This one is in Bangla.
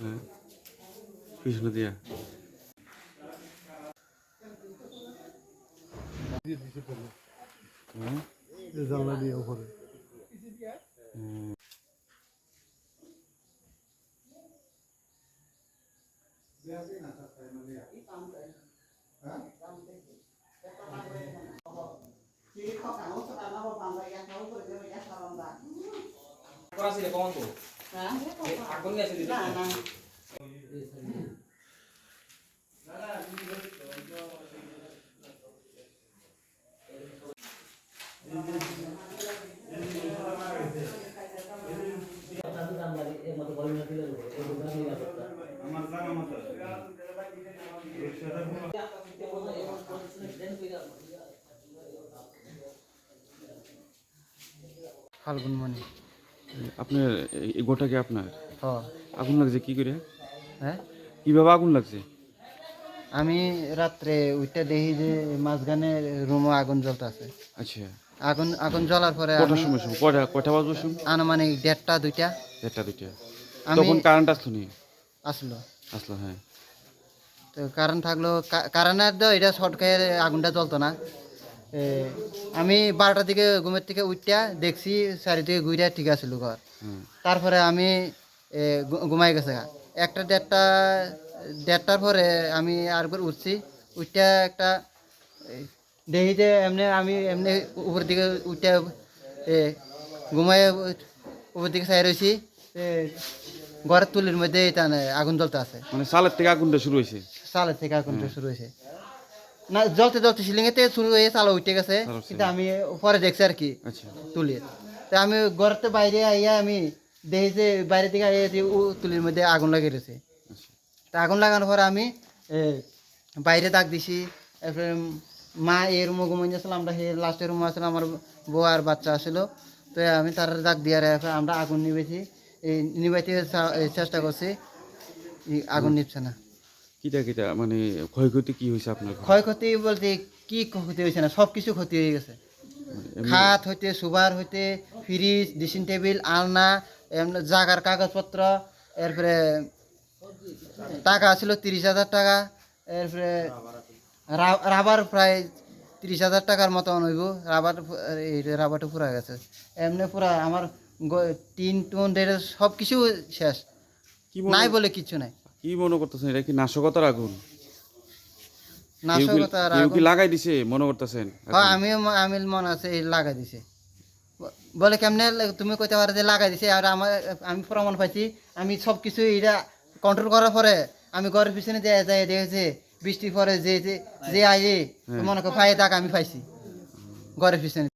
হ্যাঁ। কৃষ্ণ দিয়া। হ্যাঁ। জানলা দিয়ে উপরে করা ছিল কমন তো? আগুন গেছে দিতে ফাল্গুন মণি আপনার এই- গোটা কি আপনার? আগুন লাগছে কি করে? হ্যাঁ? কীভাবে আগুন লাগছে? আমি রাত্রে ওইটা দেখি যে মাঝখানে রুমে আগুন জ্বলতে আছে। আচ্ছা। আগুন আগুন জ্বলার পরে কটার সময় সময় কটা কয়টা বাজবার সময় আনুমানিক দেড়টা দুইটা। একটা দুইটা। তখন কারেন্ট আসলো নি? আসলো। আসলো হ্যাঁ। তো কারেন্ট থাকল কা- কারেন্টের তো এটা শর্ট খেয়ে আগুনটা জ্বলতো না। আমি বারোটার দিকে ঘুমের থেকে উঠটা দেখছি চারিদিকে ঘুরে ঠিক আছিল ঘর তারপরে আমি ঘুমাই গেছে একটা দেড়টা দেড়টার পরে আমি আরেকবার উঠছি। উঠটা একটা এ, দেখি যে এমনি আমি এমনি উপর দিকে উঠটা ঘুমাই উপর দিকে চাই রয়েছি ঘরের তুলির মধ্যে এটা আগুন জ্বলতে আছে। মানে সালের থেকে আগুনটা শুরু হয়েছে সালের থেকে আগুনটা শুরু হয়েছে না জ্বলতে জ্বলতে সিলিংয়ে শুরু হয়ে চালা উঠে গেছে। কিন্তু আমি পরে দেখছি আর কি আচ্ছা। তুলি। তা আমি ঘরের বাইরে আইয়া আমি দেখি যে বাইরে থেকে আইয়া তুলির মধ্যে আগুন লাগিয়ে রয়েছে। আচ্ছা। তা আগুন লাগানোর পরে আমি বাইরে দাগ দিছি। এরপরে মা এই রুমে ঘুমাইছিলাম আমরা সেই লাস্টের রুমে আসলে আমার বউ আর বাচ্চা আসছিল তো আমি তার দাগ দিয়ে এরপরে আমরা আগুন নিবেছি নিবাইতে চেষ্টা করছি আগুন নিচ্ছে না। কিটা কিটা মানে ক্ষয়ক্ষতি কি হয়েছে আপনার ক্ষয়ক্ষতি বলতে কি ক্ষতি হয়েছে না সব কিছু ক্ষতি হয়ে গেছে। খাট হইতে সুবার হইতে ফ্রিজ ড্রেসিং টেবিল আলনা এমনি জাগার কাগজপত্র এরপরে টাকা ছিল তিরিশ হাজার টাকা এরপরে রাবার প্রায় তিরিশ হাজার টাকার মতন হইব রাবার রাবারটা পুরা গেছে। এমনি পুরা আমার টিন টুন সব কিছু শেষ। নাই বলে কিছু নাই। কি মনে করতেছেন? এটা কি নাশকতার আগুন? কেউ কি- নাশকতা আর কেউ কি লাগাই দিছে মনে করতেছেন? হ্যাঁ আমিও আমি মনে আছে এই লাগাই দিছে। বলে কেমনে তুমি কইতে পারো যে লাগাই দিছে আর আমার আমি প্রমাণ পাইছি আমি সব কিছু এটা কন্ট্রোল করার পরে আমি ঘরের পিছনে যাই যাই দেখেছি বৃষ্টির পরে যে যে যে আইয়ে মনে করো পায়ে দাগ আমি পাইছি। ঘরের পিছনে।